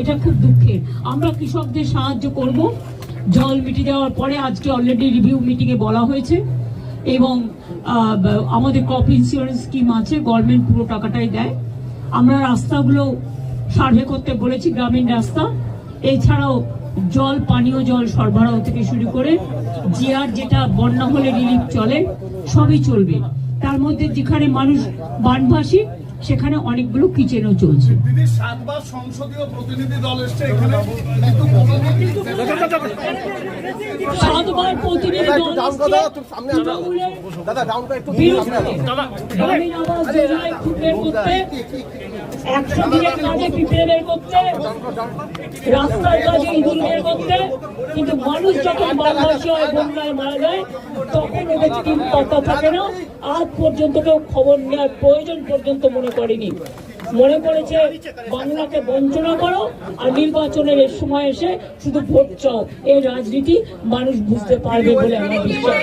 এটা খুব দুঃখের। আমরা কৃষকদের সাহায্য করব। জল মিটে যাওয়ার পরে আজকে অলরেডি রিভিউ মিটিংয়ে বলা হয়েছে। এবং আমাদের ক্রপ ইন্স্যুরেন্স স্কিম আছে গভর্নমেন্ট পুরো টাকাটাই দেয়। আমরা রাস্তাগুলো সার্ভে করতে বলেছি, গ্রামীণ রাস্তা। এছাড়াও জল, পানীয় জল সরবরাহ থেকে শুরু করে জিআর যেটা বন্যা হলে রিলিফ চলে, সবই চলবে। তার মধ্যে যেখানে মানুষ বানভাসী সেখানে অনেকগুলো কিচেনও চলছে। সাতবার সংসদীয় প্রতিনিধি দল এসছে এখানে। কিন্তু কোনোদিন সাতবার প্রতিনিধি দল এসছে। তৃণমূলের একশো দিনের কাজে পিঁপড়ে বের করতে রাস্তার কাজে ইঁদুর বের করতে, কিন্তু মানুষ যখন বানবাসী হয় বন্যায় মারা যায়, তখন ওদের পাতা থাকে না। আজ পর্যন্ত কেউ খবর নেওয়ার প্রয়োজন পর্যন্ত মনে করেনি। মনে করেছে, বাংলাকে বঞ্চনা করো আর নির্বাচনের এর সময় এসে শুধু ভোট চাও। এই রাজনীতি মানুষ বুঝতে পারবে বলে আমার বিশ্বাস।